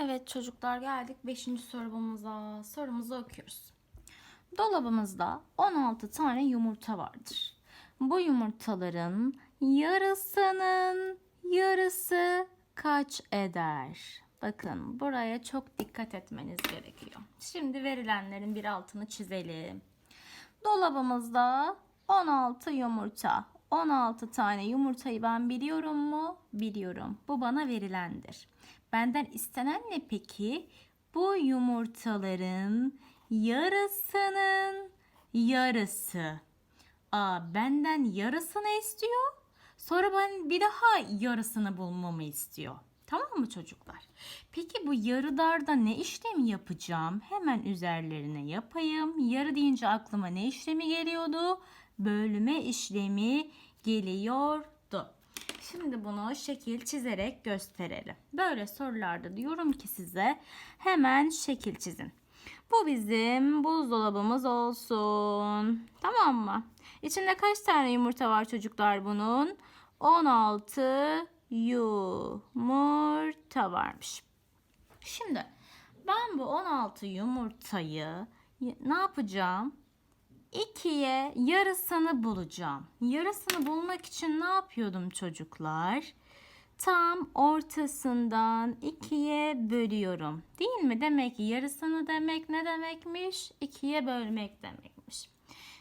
Evet çocuklar geldik 5. sorumuza. Sorumuzu okuyoruz. Dolabımızda 16 tane yumurta vardır. Bu yumurtaların yarısının yarısı kaç eder? Bakın buraya çok dikkat etmeniz gerekiyor. Şimdi verilenlerin bir altını çizelim. Dolabımızda 16 yumurta. 16 tane yumurtayı ben biliyorum mu? Biliyorum. Bu bana verilendir. Benden istenen ne peki? Bu yumurtaların yarısının yarısı. Aa, benden yarısını istiyor. Sonra ben bir daha yarısını bulmamı istiyor. Tamam mı çocuklar? Peki bu yarılarda ne işlemi yapacağım? Hemen üzerlerine yapayım. Yarı deyince aklıma ne işlemi geliyordu? Bölme işlemi geliyordu. Şimdi bunu şekil çizerek gösterelim. Böyle sorularda diyorum ki size hemen şekil çizin. Bu bizim buzdolabımız olsun. Tamam mı? İçinde kaç tane yumurta var çocuklar bunun? 16 yumurta varmış. Şimdi ben bu 16 yumurtayı ne yapacağım? İkiye yarısını bulacağım. Yarısını bulmak için ne yapıyordum çocuklar? Tam ortasından ikiye bölüyorum. Değil mi? Demek ki yarısını demek ne demekmiş? İkiye bölmek demekmiş.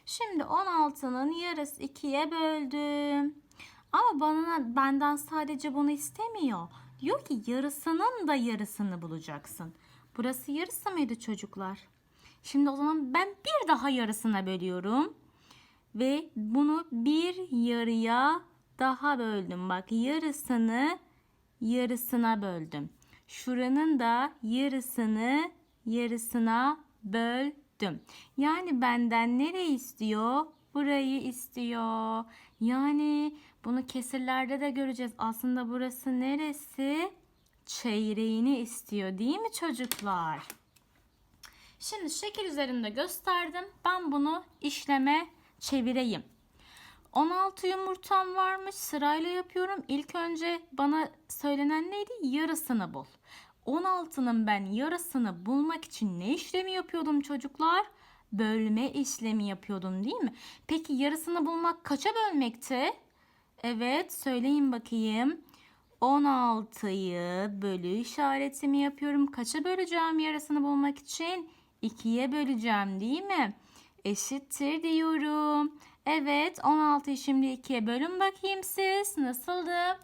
Şimdi 16'nın yarısı ikiye böldüm. Ama bana benden sadece bunu istemiyor. Diyor ki yarısının da yarısını bulacaksın. Burası yarısı mıydı çocuklar? Şimdi o zaman ben bir daha yarısına bölüyorum. Ve bunu bir yarıya daha böldüm. Bak yarısını yarısına böldüm. Şuranın da yarısını yarısına böldüm. Yani benden nereye istiyor? Burayı istiyor. Yani bunu kesirlerde de göreceğiz. Aslında burası neresi? Çeyreğini istiyor değil mi çocuklar? Şimdi şekil üzerinde gösterdim. Ben bunu işleme çevireyim. 16 yumurtam varmış. Sırayla yapıyorum. İlk önce bana söylenen neydi? Yarısını bul. 16'nın ben yarısını bulmak için ne işlemi yapıyordum çocuklar? Bölme işlemi yapıyordum değil mi? Peki yarısını bulmak kaça bölmekti? Evet söyleyin bakayım. 16'yı bölü işaretimi yapıyorum. Kaça böleceğim yarısını bulmak için? 2'ye böleceğim değil mi? Eşittir diyorum. Evet 16'yı şimdi 2'ye bölün bakayım siz. Nasıldı?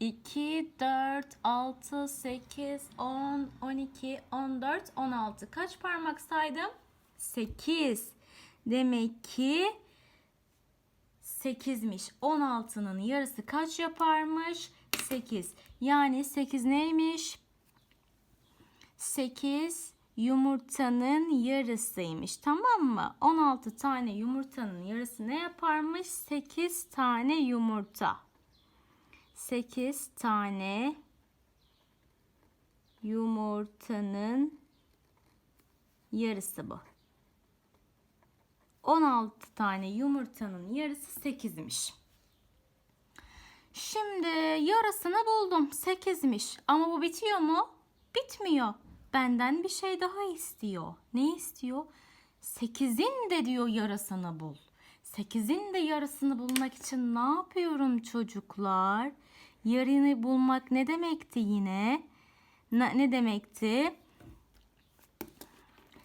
2, 4, 6, 8, 10, 12, 14, 16. Kaç parmak saydım? 8. Demek ki 8'miş. 16'nın yarısı kaç yaparmış? 8. Yani 8 neymiş? 8 yumurtanın yarısıymış. Tamam mı? 16 tane yumurtanın yarısı ne yaparmış? 8 tane yumurta. 8 tane yumurtanın yarısı bu. 16 tane yumurtanın yarısı 8'miş. Şimdi yarısını buldum. 8'miş. Ama bu bitiyor mu? Bitmiyor. Benden bir şey daha istiyor. Ne istiyor? 8'in de diyor yarısını bul. 8'in de yarısını bulmak için ne yapıyorum çocuklar? Yarını bulmak ne demekti yine? Ne, ne demekti?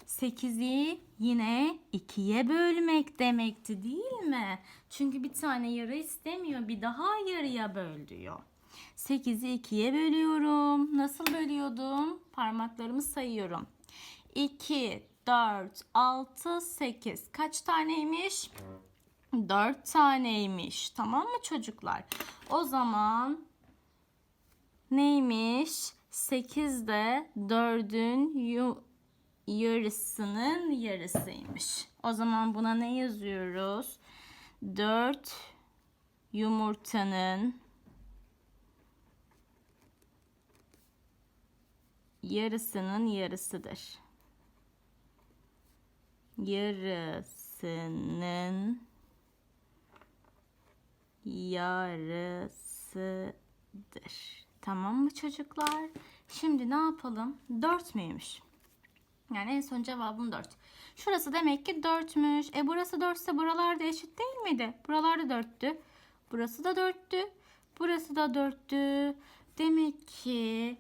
8'i yine 2'ye bölmek demekti değil mi? Çünkü bir tane yarı istemiyor. Bir daha yarıya böl diyor. 8'i 2'ye bölüyorum. Nasıl bölüyordum? Parmaklarımı sayıyorum. 2, 4, 6, 8. Kaç taneymiş? 4 taneymiş. Tamam mı çocuklar? O zaman neymiş? 8 de 4'ün yarısının yarısıymış. O zaman buna ne yazıyoruz? 4 yumurtanın yarısının yarısıdır. Yarısının yarısıdır Tamam mı çocuklar? Şimdi ne yapalım? 4 müymüş? Yani en son cevabım 4. Şurası demek ki 4'müş. E burası 4 ise buralar da eşit değil miydi? Buralar da 4'tü. Burası da 4'tü. Burası da 4'tü. Demek ki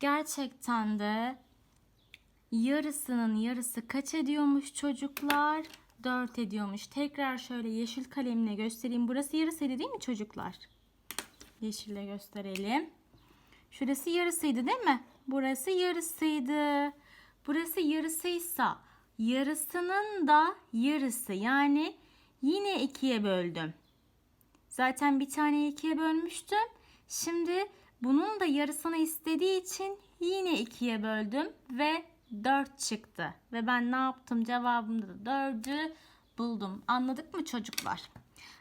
gerçekten de yarısının yarısı kaç ediyormuş çocuklar? 4 ediyormuş. Tekrar şöyle yeşil kalemle göstereyim. Burası yarısıydı değil mi çocuklar? Yeşille gösterelim. Şurası yarısıydı değil mi? Burası yarısıydı. Burası yarısıysa yarısının da yarısı yani yine ikiye böldüm. Zaten bir tane ikiye bölmüştüm. Şimdi bunun da yarısını istediği için yine ikiye böldüm ve 4 çıktı. Ve ben ne yaptım? Cevabımda da 4'ü buldum. Anladık mı çocuklar?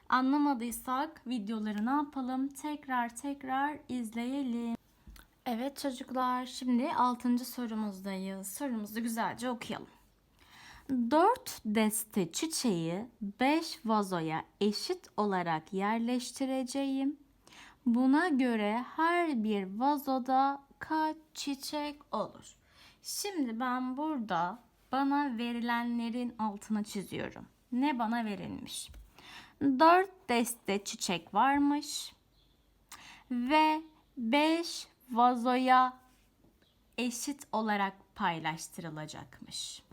Anlamadıysak videoları ne yapalım? Tekrar tekrar izleyelim. Evet çocuklar şimdi 6. sorumuzdayız. Sorumuzu güzelce okuyalım. 4 deste çiçeği 5 vazoya eşit olarak yerleştireceğim. Buna göre her bir vazoda kaç çiçek olur? Şimdi ben burada bana verilenlerin altına çiziyorum. Ne bana verilmiş? 4 deste çiçek varmış ve 5 vazoya eşit olarak paylaştırılacakmış.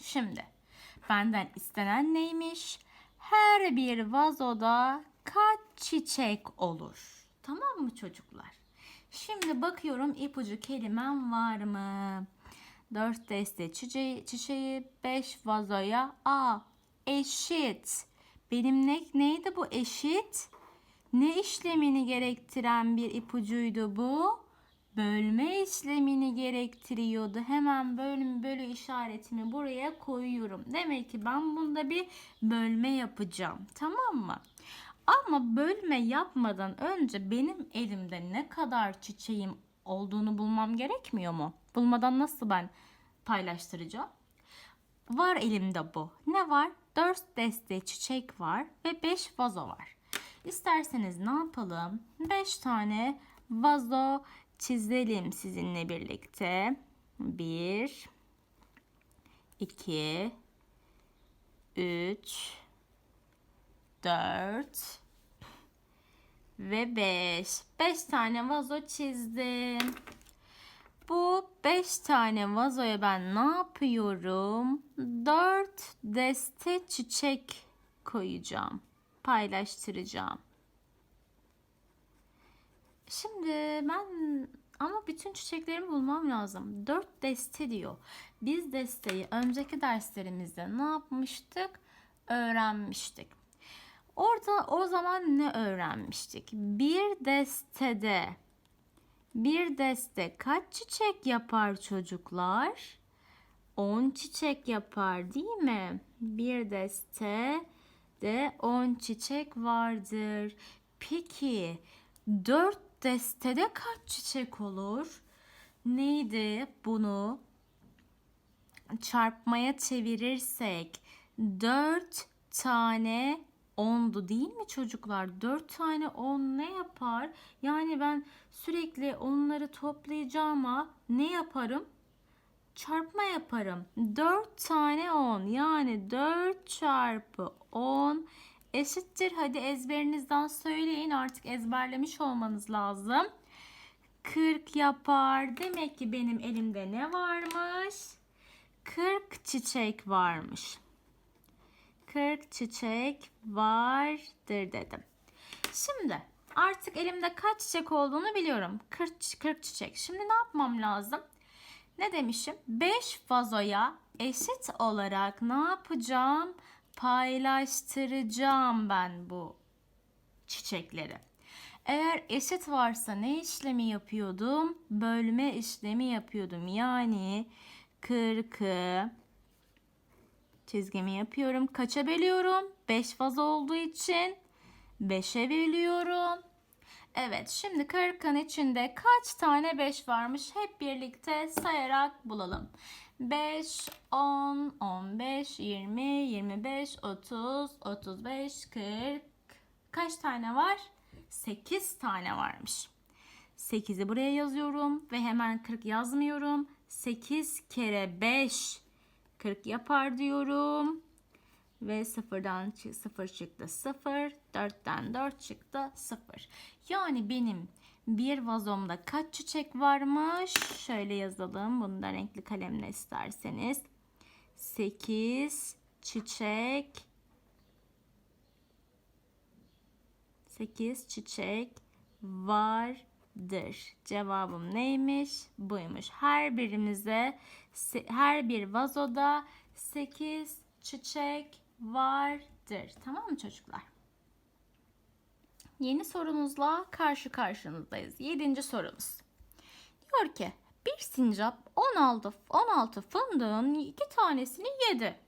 Şimdi benden istenen neymiş? Her bir vazoda kaç çiçek olur? Tamam mı çocuklar? Şimdi bakıyorum ipucu kelimem var mı? 4 deste çiçeği, çiçeği 5 vazoya a eşit. Benim ne, neydi bu eşit? Ne işlemini gerektiren bir ipucuydu bu? Bölme işlemini gerektiriyordu. Hemen bölüm bölü işaretimi buraya koyuyorum. Demek ki ben bunda bir bölme yapacağım. Tamam mı? Ama bölme yapmadan önce benim elimde ne kadar çiçeğim olduğunu bulmam gerekmiyor mu? Bulmadan nasıl ben paylaştıracağım? Var elimde bu. Ne var? 4 deste çiçek var ve 5 vazo var. İsterseniz ne yapalım? 5 tane vazo çizelim sizinle birlikte. 1 2 3 4 ve 5. 5 tane vazo çizdim. Bu 5 tane vazoya ben ne yapıyorum? 4 deste çiçek koyacağım. Paylaştıracağım. Şimdi ben ama bütün çiçeklerimi bulmam lazım. 4 deste diyor. Biz desteği önceki derslerimizde ne yapmıştık? Öğrenmiştik. Orada o zaman ne öğrenmiştik? Bir destede bir deste kaç çiçek yapar çocuklar? 10 çiçek yapar değil mi? Bir deste de 10 çiçek vardır. Peki 4 destede kaç çiçek olur? Neydi bunu çarpmaya çevirirsek 4 tane 10'du değil mi çocuklar? 4 tane 10 ne yapar? Yani ben sürekli onları toplayacağıma ne yaparım? Çarpma yaparım. 4 tane 10 yani 4 çarpı 10 eşittir. Hadi ezberinizden söyleyin artık ezberlemiş olmanız lazım. 40 yapar. Demek ki benim elimde ne varmış? 40 çiçek varmış. 40 çiçek vardır dedim. Şimdi artık elimde kaç çiçek olduğunu biliyorum. 40, 40 çiçek. Şimdi ne yapmam lazım? Ne demişim? 5 vazoya eşit olarak ne yapacağım? Paylaştıracağım ben bu çiçekleri. Eğer eşit varsa ne işlemi yapıyordum? Bölme işlemi yapıyordum. Yani 40'ı çizgimi yapıyorum. Kaça bölüyorum? 5 vazo olduğu için 5'e bölüyorum. Evet şimdi 40'ın içinde kaç tane 5 varmış hep birlikte sayarak bulalım. 5, 10, 15, 20, 25, 30, 35, 40. Kaç tane var? 8 tane varmış. 8'i buraya yazıyorum ve hemen 40 yazmıyorum. 8 kere 5 40 yapar diyorum. Ve sıfırdan 0 çıktı 0. 4'ten 4 çıktı 0. Yani benim bir vazomda kaç çiçek varmış? Şöyle yazalım. Bunu da renkli kalemle isterseniz. 8 çiçek 8 çiçek vardır. Cevabım neymiş? Buymuş. Her birimize her bir vazoda 8 çiçek vardır. Tamam mı çocuklar? Yeni sorumuzla karşı karşınızdayız. Yedinci sorumuz. Diyor ki bir sincap 16, 16 fındığın iki tanesini yedi.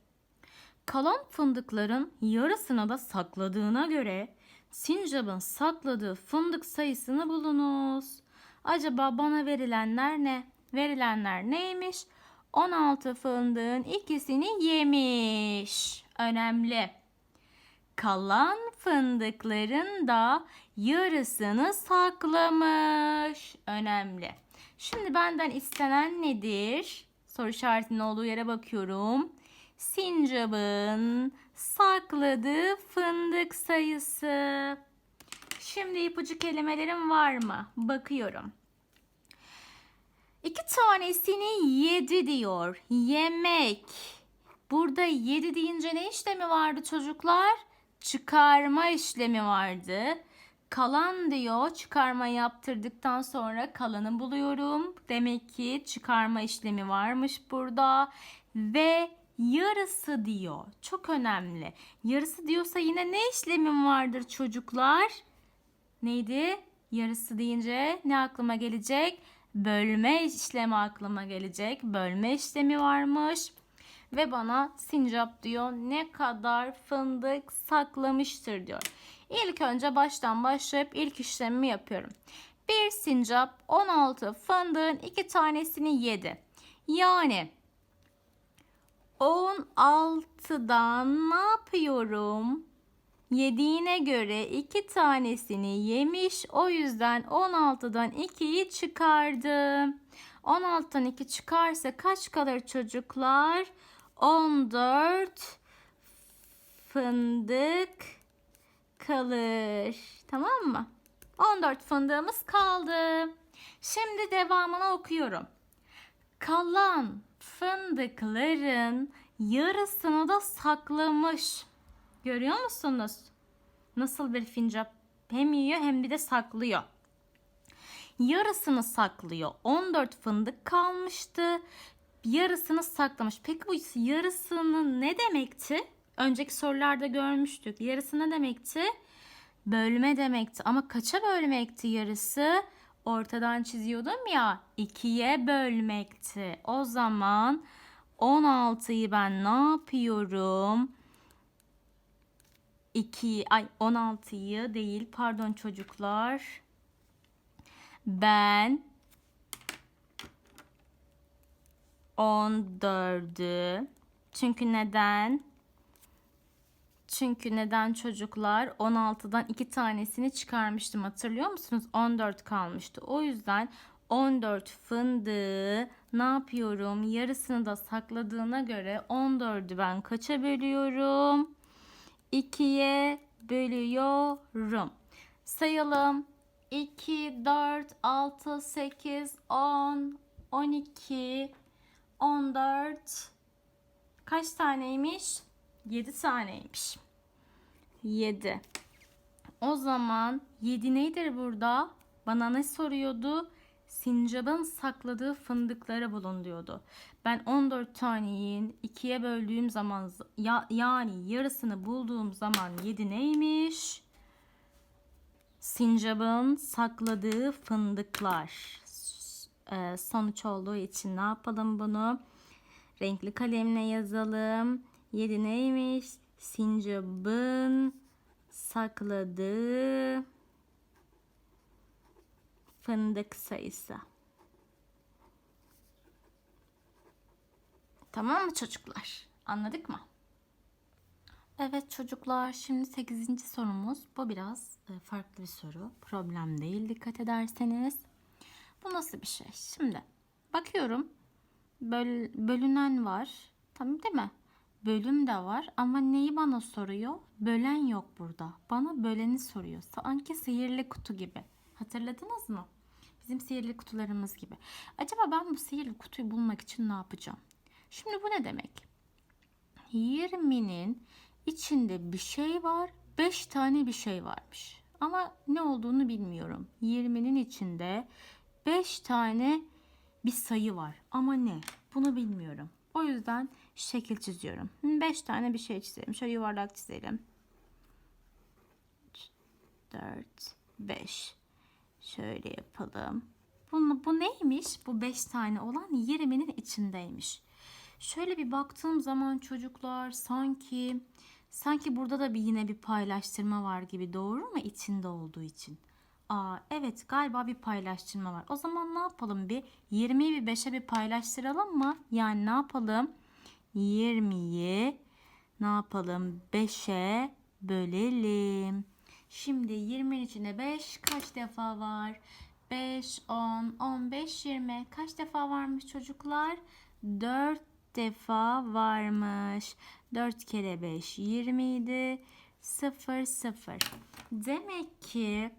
Kalan fındıkların yarısını da sakladığına göre sincapın sakladığı fındık sayısını bulunuz. Acaba bana verilenler ne? Verilenler neymiş? 16 fındığın ikisini yemiş. Önemli. Kalan fındıkların da yarısını saklamış. Önemli. Şimdi benden istenen nedir? Soru işaretinin olduğu yere bakıyorum. Sincap'ın sakladığı fındık sayısı. Şimdi ipucu kelimelerim var mı? Bakıyorum. İki tanesini yedi diyor. Yemek. Burada yedi deyince ne işlemi vardı çocuklar? Çıkarma işlemi vardı. Kalan diyor çıkarma yaptırdıktan sonra kalanı buluyorum. Demek ki çıkarma işlemi varmış burada. Ve yarısı diyor. Çok önemli. Yarısı diyorsa yine ne işlemim vardır çocuklar? Neydi? Yarısı deyince ne aklıma gelecek? Bölme işlemi aklıma gelecek. Bölme işlemi varmış. Ve bana sincap diyor ne kadar fındık saklamıştır diyor. İlk önce baştan başlayıp ilk işlemimi yapıyorum. Bir sincap 16 fındığın iki tanesini yedi. Yani 16'dan ne yapıyorum? Yediğine göre iki tanesini yemiş. O yüzden 16'dan 2'yi çıkardım. 16'dan 2 çıkarsa kaç kalır çocuklar? 14 fındık kalır. Tamam mı? 14 fındığımız kaldı. Şimdi devamını okuyorum. Kalan fındıkların yarısını da saklamış. Görüyor musunuz? Nasıl bir fincap hem yiyor hem bir de saklıyor. Yarısını saklıyor. 14 fındık kalmıştı. Yarısını saklamış. Peki bu yarısını ne demekti? Önceki sorularda görmüştük. Yarısı ne demekti? Bölme demekti. Ama kaça bölmekti yarısı? Ortadan çiziyordum ya. ikiye bölmekti. O zaman 16'yı ben ne yapıyorum? 2 ay 16'yı değil pardon çocuklar. Ben 14'ü çünkü neden? Çünkü neden çocuklar 16'dan 2 tanesini çıkarmıştım hatırlıyor musunuz? 14 kalmıştı. O yüzden 14 fındığı ne yapıyorum? Yarısını da sakladığına göre 14'ü ben kaça bölüyorum? 2'ye bölüyorum. Sayalım. 2, 4, 6, 8, 10, 12, 14 kaç taneymiş? 7 taneymiş. 7. O zaman 7 nedir burada? Bana ne soruyordu? Sincap'ın sakladığı fındıkları bulun diyordu. Ben 14 taneyi 2'ye böldüğüm zaman ya, yani yarısını bulduğum zaman 7 neymiş? Sincap'ın sakladığı fındıklar. Ee, sonuç olduğu için ne yapalım bunu? Renkli kalemle yazalım. 7 neymiş? Sincap'ın sakladığı fındık sayısı. Tamam mı çocuklar? Anladık mı? Evet çocuklar şimdi 8. sorumuz. Bu biraz e, farklı bir soru. Problem değil dikkat ederseniz. Bu nasıl bir şey? Şimdi bakıyorum. Böl, bölünen var. Tamam değil mi? Bölüm de var ama neyi bana soruyor? Bölen yok burada. Bana böleni soruyor. Sanki sihirli kutu gibi. Hatırladınız mı? Bizim sihirli kutularımız gibi. Acaba ben bu sihirli kutuyu bulmak için ne yapacağım? Şimdi bu ne demek? 20'nin içinde bir şey var. 5 tane bir şey varmış. Ama ne olduğunu bilmiyorum. 20'nin içinde 5 tane bir sayı var. Ama ne? Bunu bilmiyorum. O yüzden şekil çiziyorum. 5 tane bir şey çizelim. Şöyle yuvarlak çizelim. 4, 5. Şöyle yapalım. Bunu, bu neymiş? Bu 5 tane olan 20'nin içindeymiş. Şöyle bir baktığım zaman çocuklar sanki sanki burada da bir yine bir paylaştırma var gibi doğru mu içinde olduğu için? Aa evet galiba bir paylaştırma var. O zaman ne yapalım bir 20'yi bir 5'e bir paylaştıralım mı? Yani ne yapalım? 20'yi ne yapalım? 5'e bölelim. Şimdi 20'nin içinde 5 kaç defa var? 5, 10, 15, 20. Kaç defa varmış çocuklar? 4 defa varmış. 4 kere 5 20 idi. 0 0. Demek ki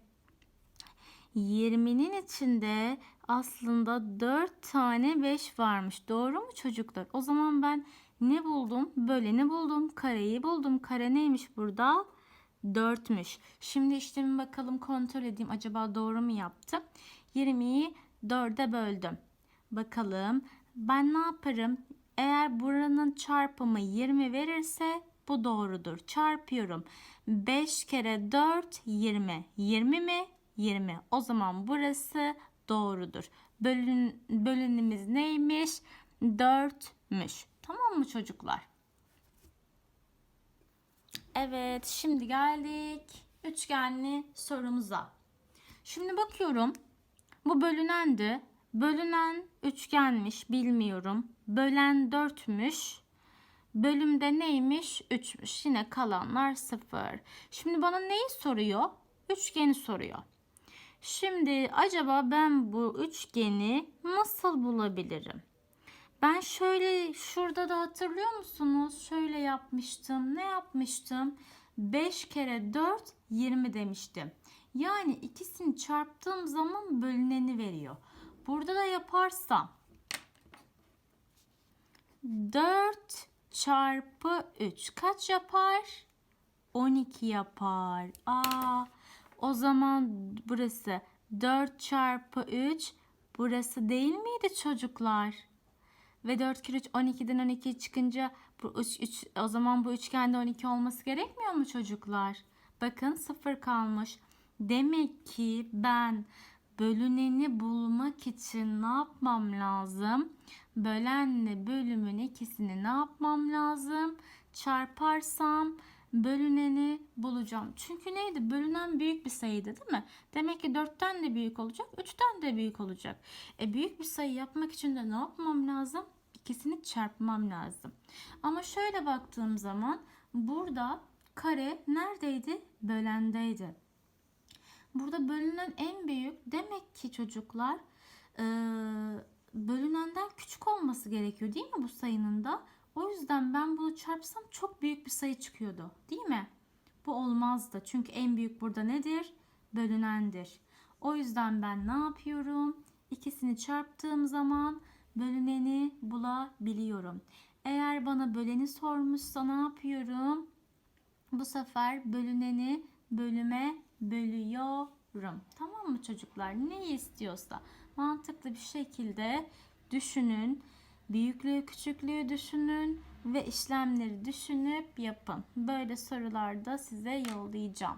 20'nin içinde aslında 4 tane 5 varmış. Doğru mu çocuklar? O zaman ben ne buldum? Böleni buldum. Kareyi buldum. Kare neymiş burada? 4'müş. Şimdi işlemi bakalım kontrol edeyim. Acaba doğru mu yaptım? 20'yi 4'e böldüm. Bakalım ben ne yaparım? Eğer buranın çarpımı 20 verirse bu doğrudur. Çarpıyorum. 5 kere 4 20. 20 mi? 20. O zaman burası doğrudur. Bölün, bölünümüz neymiş? 4'müş. Tamam mı çocuklar? Evet, şimdi geldik üçgenli sorumuza. Şimdi bakıyorum. Bu bölünendi. Bölünen üçgenmiş, bilmiyorum. Bölen 4'müş. Bölümde neymiş? 3'müş. Yine kalanlar 0. Şimdi bana neyi soruyor? Üçgeni soruyor. Şimdi acaba ben bu üçgeni nasıl bulabilirim? Ben şöyle şurada da hatırlıyor musunuz? Şöyle yapmıştım. Ne yapmıştım? 5 kere 4 20 demiştim. Yani ikisini çarptığım zaman bölüneni veriyor. Burada da yaparsam 4 çarpı 3 kaç yapar? 12 yapar. Aa, o zaman burası 4 çarpı 3 burası değil miydi çocuklar? Ve 4 kere 3 12'den 12 çıkınca bu 3, 3, o zaman bu üçgende 12 olması gerekmiyor mu çocuklar? Bakın 0 kalmış. Demek ki ben bölüneni bulmak için ne yapmam lazım? Bölenle bölümün ikisini ne yapmam lazım? Çarparsam bölüneni bulacağım. Çünkü neydi? Bölünen büyük bir sayıydı değil mi? Demek ki 4'ten de büyük olacak, 3'ten de büyük olacak. E büyük bir sayı yapmak için de ne yapmam lazım? İkisini çarpmam lazım. Ama şöyle baktığım zaman burada kare neredeydi? Bölendeydi. Burada bölünen en büyük demek ki çocuklar e, bölünenden küçük olması gerekiyor değil mi bu sayının da? O yüzden ben bunu çarpsam çok büyük bir sayı çıkıyordu değil mi? Bu olmazdı çünkü en büyük burada nedir? Bölünendir. O yüzden ben ne yapıyorum? İkisini çarptığım zaman bölüneni bulabiliyorum. Eğer bana böleni sormuşsa ne yapıyorum? Bu sefer bölüneni bölüme bölüyorum. Tamam mı çocuklar? Neyi istiyorsa mantıklı bir şekilde düşünün. Büyüklüğü, küçüklüğü düşünün ve işlemleri düşünüp yapın. Böyle sorularda size yollayacağım.